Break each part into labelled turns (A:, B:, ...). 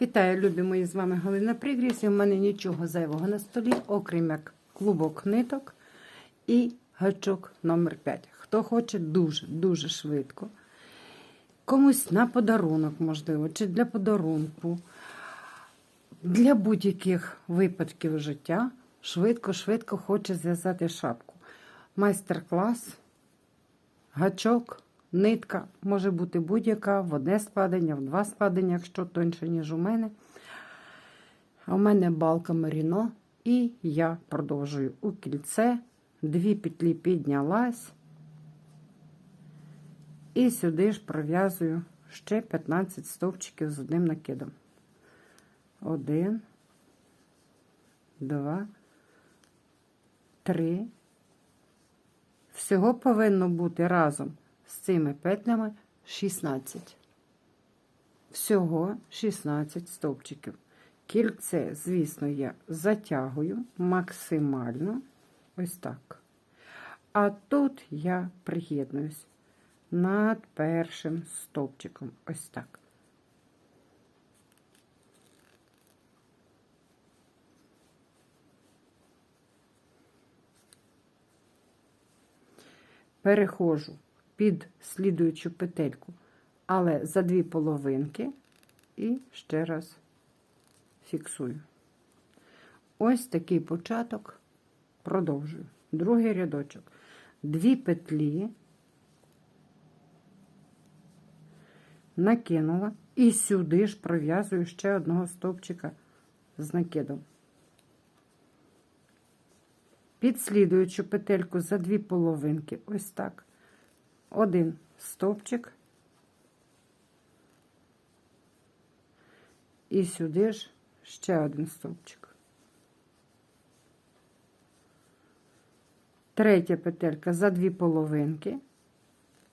A: Вітаю, любі мої з вами Галина Пригріс. І в мене нічого зайвого на столі, окрім як клубок ниток і гачок номер 5 Хто хоче дуже-дуже швидко. Комусь на подарунок, можливо, чи для подарунку, для будь-яких випадків життя швидко-швидко хоче зв'язати шапку. Майстер-клас, гачок, нитка може бути будь-яка в одне складення, в два складення, якщо тоньше, ніж у мене. У мене балка Маріно, і я продовжую у кільце. Дві петлі піднялась. І сюди ж пров'язую ще 15 стовпчиків з одним накидом. Один, два, три. Всього повинно бути разом з цими петлями 16. Всього 16 стовпчиків. Кільце, звісно, я затягую максимально ось так. А тут я приєднуюсь над першим стовпчиком. Ось так. Переходжу під слідуючу петельку, але за дві половинки і ще раз фіксую. Ось такий початок. Продовжую. Другий рядочок. Дві петлі накинула і сюди ж пров'язую ще одного стовпчика з накидом. Під слідуючу петельку за дві половинки, ось так. Один стовпчик. І сюди ж ще один стовпчик. Третя петелька за дві половинки.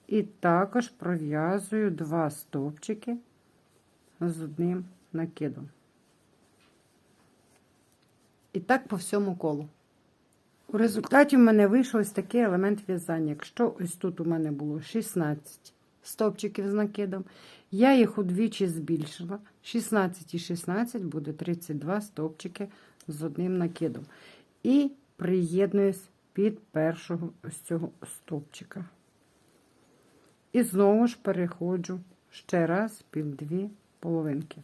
A: І також пров'язую два стовпчики з одним накидом. І так по всьому колу. У результаті в мене вийшов ось такий елемент в'язання. Якщо ось тут у мене було 16 стовпчиків з накидом, я їх удвічі збільшила. 16 і 16 буде 32 стовпчики з одним накидом. І приєднуюсь під першого ось цього стовпчика. І знову ж переходжу ще раз під дві половинки.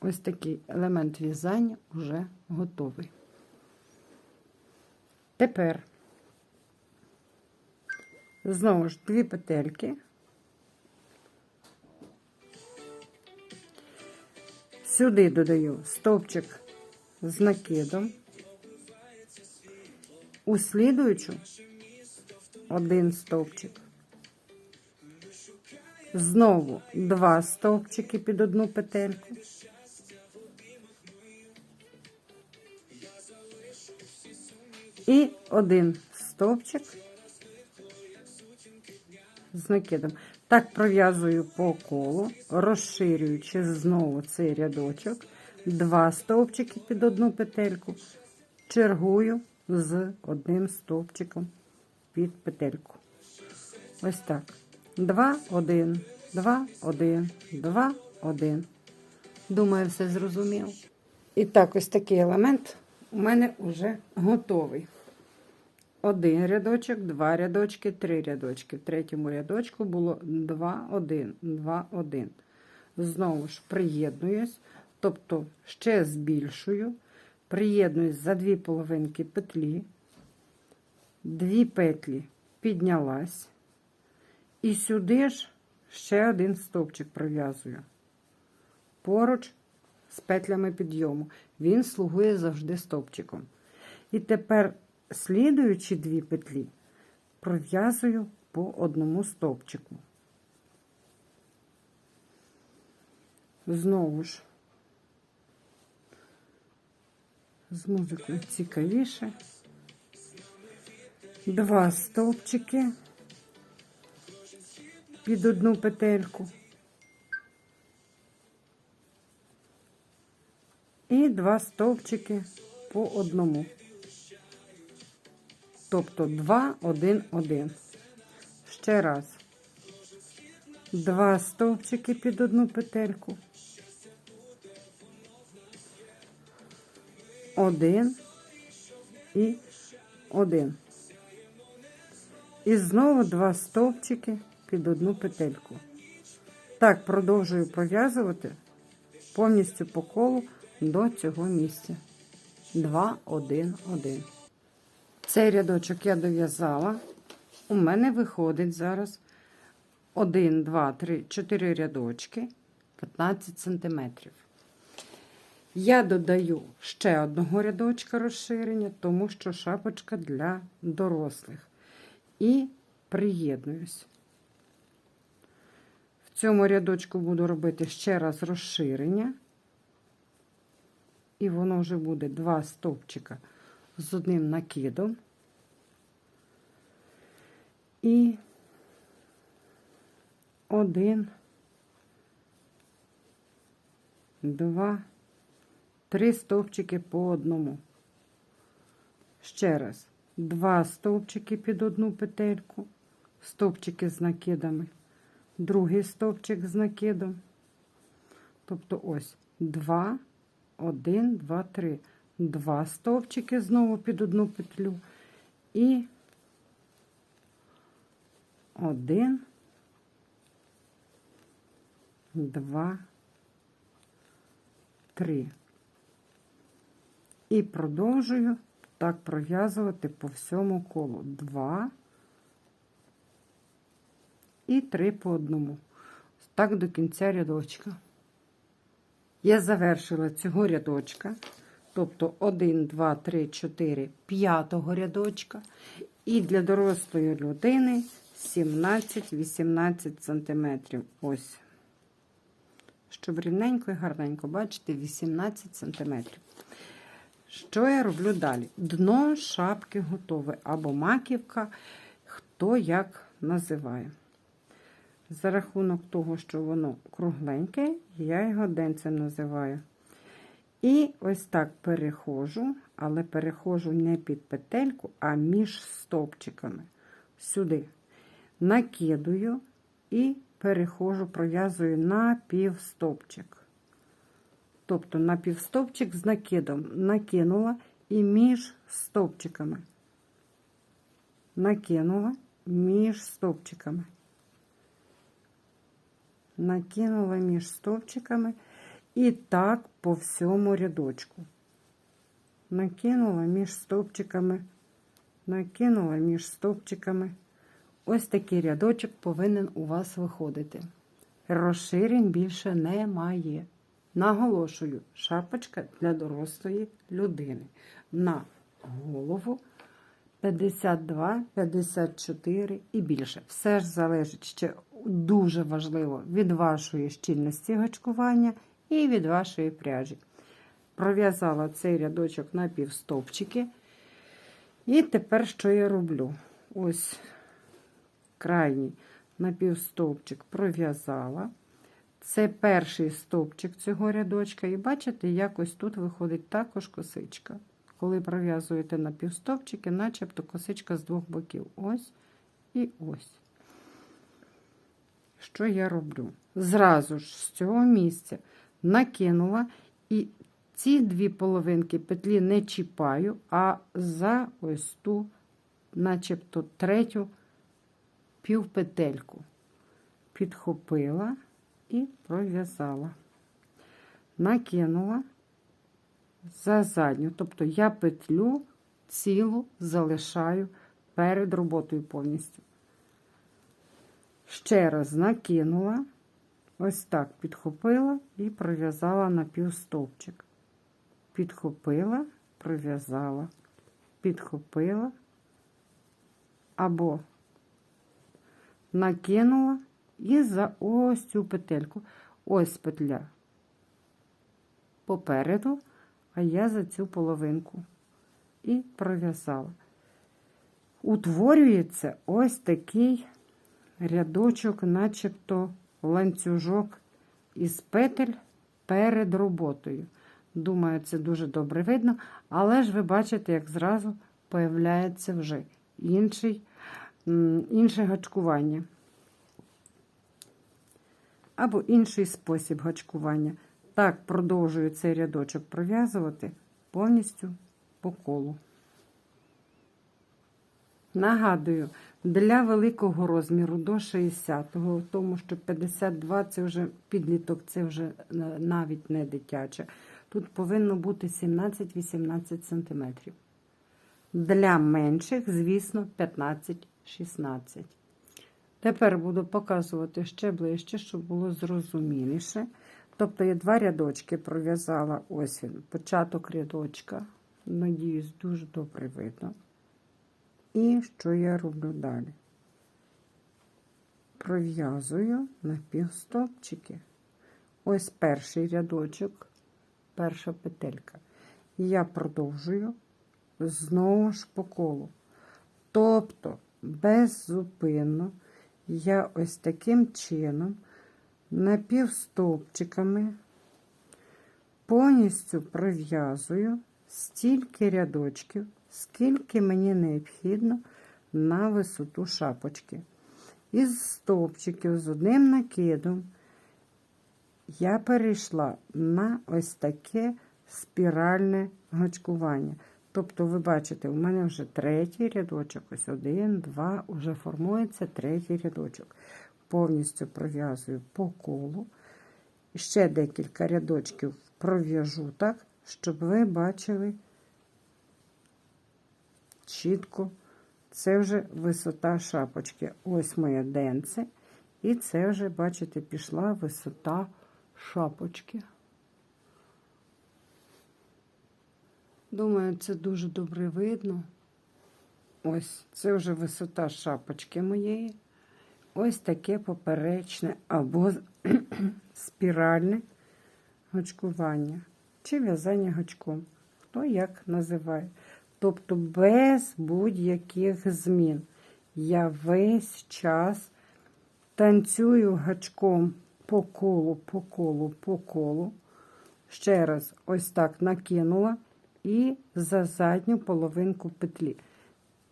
A: Ось такий елемент в'язання вже готовий. Тепер знову ж дві петельки. Сюди додаю стовпчик з накидом, у слідуючу один стовпчик. Знову два стовпчики під одну петельку. І один стовпчик з накидом. Так пров'язую по колу, розширюючи знову цей рядочок, два стовпчики під одну петельку, чергую з одним стовпчиком під петельку. Ось так. 2, 1, 2, 1, 2, 1. Думаю, все зрозумів. І так, ось такий елемент у мене вже готовий. Один рядочок, два рядочки, три рядочки. В третьому рядочку було 2, 1, 2, 1. Знову ж приєднуюсь, тобто ще збільшую, приєднуюсь за дві половинки петлі, дві петлі піднялась. І сюди ж ще один стовпчик пров'язую. Поруч з петлями підйому. Він слугує завжди стовпчиком. І тепер слідуючі дві петлі пров'язую по одному стовпчику. Знову ж, з музикою цікавіше. Два стовпчики під одну петельку. І два стовпчики по одному. Тобто 2, 1, 1. Ще раз. Два стовпчики під одну петельку. один і один. І знову два стовпчики під одну петельку. Так, продовжую пров'язувати повністю по колу до цього місця. 2, 1, 1. Цей рядочок я дов'язала. У мене виходить зараз 1, 2, 3, 4 рядочки, 15 сантиметрів. Я додаю ще одного рядочка розширення, тому що шапочка для дорослих. І приєднуюсь. В цьому рядочку буду робити ще раз розширення. І воно вже буде два стовпчика з одним накидом. І один, два, три стовпчики по одному. Ще раз, два стовпчики під одну петельку, стовпчики з накидами, другий стовпчик з накидом. Тобто ось два, один, два, три. Два стовпчики знову під одну петлю. І один, два, три. І продовжую так пров'язувати по всьому колу. Два і три по одному. Так до кінця рядочка. Я завершила цього рядочка, тобто 1, 2, 3, 4, 5 рядочка. І для дорослої людини 17-18 см. Ось. Щоб рівненько і гарненько, бачите, 18 см. Що я роблю далі? Дно шапки готове, або маківка, хто як називає. За рахунок того, що воно кругленьке, я його денцем називаю. І ось так перехожу, але перехожу не під петельку, а між стовпчиками. Сюди. Накидую і перехожу, пров'язую на півстовпчик. Тобто на півстовпчик з накидом накинула і між стовпчиками. Накинула між стовпчиками накинула між стовпчиками і так по всьому рядочку. Накинула між стовпчиками, накинула між стовпчиками. Ось такий рядочок повинен у вас виходити. Розширень більше немає. Наголошую, шапочка для дорослої людини. На голову 52, 54 і більше. Все ж залежить ще дуже важливо від вашої щільності гачкування і від вашої пряжі. Пров'язала цей рядочок на півстовпчики. І тепер що я роблю? Ось крайній напівстовпчик пров'язала. Це перший стовпчик цього рядочка. І бачите, якось тут виходить також косичка. Коли пров'язуєте на півстовпчики, начебто косичка з двох боків. Ось і ось. Що я роблю? Зразу ж з цього місця накинула і ці дві половинки петлі не чіпаю, а за ось ту, начебто третю півпетельку. Підхопила і пров'язала. Накинула за задню. Тобто я петлю цілу залишаю перед роботою повністю. Ще раз накинула, ось так підхопила і пров'язала на півстовпчик. Підхопила, пров'язала, підхопила або накинула і за ось цю петельку. Ось петля попереду, а я за цю половинку і пров'язала. Утворюється ось такий рядочок, начебто ланцюжок із петель перед роботою. Думаю, це дуже добре видно, але ж ви бачите, як зразу появляється вже інший, інше гачкування. Або інший спосіб гачкування. Так, продовжую цей рядочок пров'язувати повністю по колу. Нагадую, для великого розміру до 60-го, тому що 52 це вже підліток, це вже е, навіть не дитяче. Тут повинно бути 17-18 см. Для менших, звісно, 15-16. Тепер буду показувати ще ближче, щоб було зрозуміліше. Тобто я два рядочки пров'язала. Ось він, початок рядочка. Надіюсь, дуже добре видно. І що я роблю далі? Пров'язую на півстопчики. Ось перший рядочок, перша петелька. Я продовжую знову ж по колу. Тобто, беззупинно я ось таким чином напівстовпчиками повністю пров'язую стільки рядочків, скільки мені необхідно на висоту шапочки. Із стовпчиків з одним накидом я перейшла на ось таке спіральне гачкування. Тобто, ви бачите, у мене вже третій рядочок, ось один, два, вже формується третій рядочок. Повністю пров'язую по колу. Ще декілька рядочків пров'яжу так, щоб ви бачили чітко. Це вже висота шапочки. Ось моє денце. І це вже, бачите, пішла висота шапочки. Думаю, це дуже добре видно. Ось, це вже висота шапочки моєї. Ось таке поперечне або спіральне гачкування чи в'язання гачком. Хто як називає. Тобто без будь-яких змін. Я весь час танцюю гачком по колу, по колу, по колу. Ще раз, ось так накинула і за задню половинку петлі.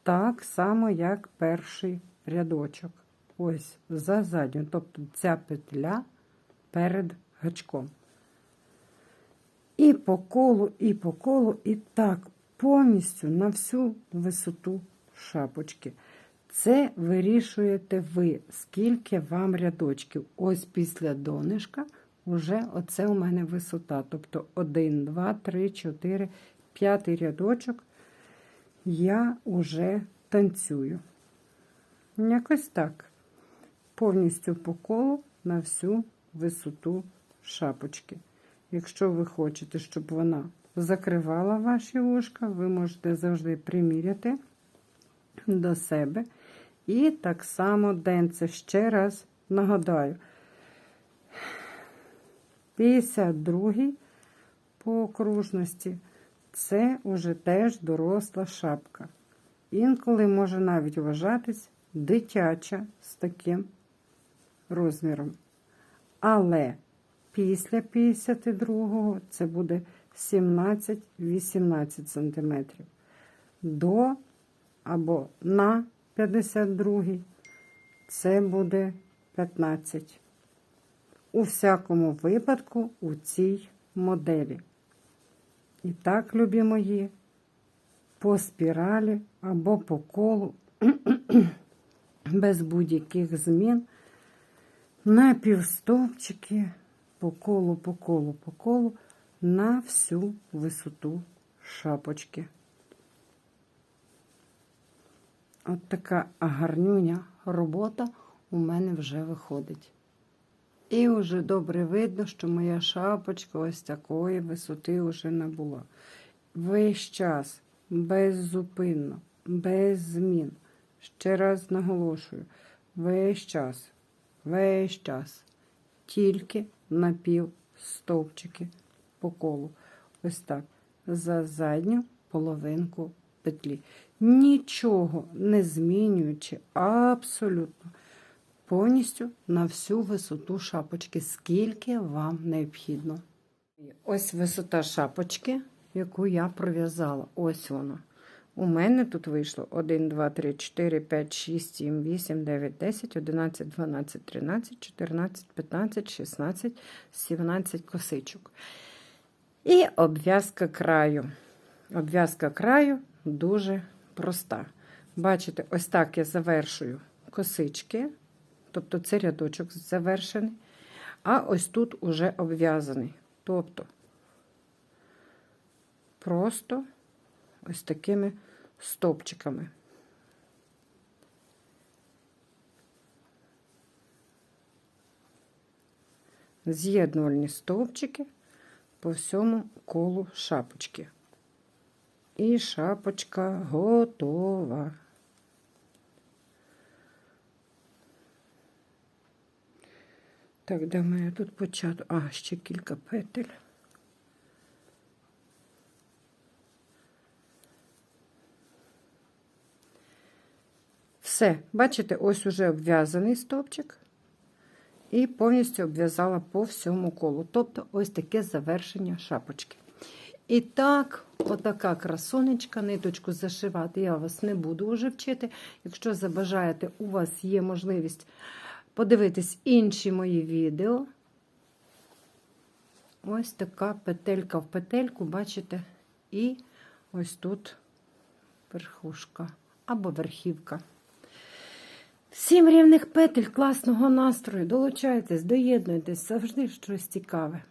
A: Так само, як перший рядочок. Ось за задню. Тобто ця петля перед гачком. І по колу, і по колу, і так повністю на всю висоту шапочки. Це вирішуєте ви, скільки вам рядочків. Ось після донишка вже оце у мене висота. Тобто 1, 2, 3, 4, 5 рядочок я вже танцюю. Якось так. Повністю по колу на всю висоту шапочки. Якщо ви хочете, щоб вона закривала ваші вушка, ви можете завжди приміряти до себе. І так само денце ще раз нагадаю. 52 по окружності це вже теж доросла шапка. Інколи може навіть вважатись дитяча з таким розміром. Але після 52-го це буде 17-18 см. До або на 52-й це буде 15. У всякому випадку у цій моделі. І так, любі мої, по спіралі або по колу, без будь-яких змін, на півстовпчики по колу, по колу, по колу на всю висоту шапочки. От така гарнюня робота у мене вже виходить. І вже добре видно, що моя шапочка ось такої висоти вже набула. Весь час беззупинно, без змін. Ще раз наголошую, весь час, весь час, тільки на пів стовпчики по колу. Ось так. За задню половинку петлі. Нічого не змінюючи, абсолютно повністю на всю висоту шапочки, скільки вам необхідно. Ось висота шапочки, яку я пров'язала. Ось вона. У мене тут вийшло 1, 2, 3, 4, 5, 6, 7, 8, 9, 10, 11, 12, 13, 14, 15, 16, 17 косичок. І обв'язка краю. Обв'язка краю дуже проста. Бачите, ось так я завершую косички, тобто це рядочок завершений, а ось тут уже обв'язаний. Тобто просто ось такими стопчиками. З'єднувальні стовпчики по всьому колу шапочки. І шапочка готова. Так, де моя тут початок? А, ще кілька петель. Все, бачите, ось уже обв'язаний стовпчик. І повністю обв'язала по всьому колу. Тобто, ось таке завершення шапочки. І так, отака красонечка, ниточку зашивати я вас не буду вже вчити. Якщо забажаєте, у вас є можливість подивитись інші мої відео. Ось така петелька в петельку, бачите? І ось тут верхушка або верхівка. Всім рівних петель, класного настрою. Долучайтесь, доєднуйтесь, завжди щось цікаве.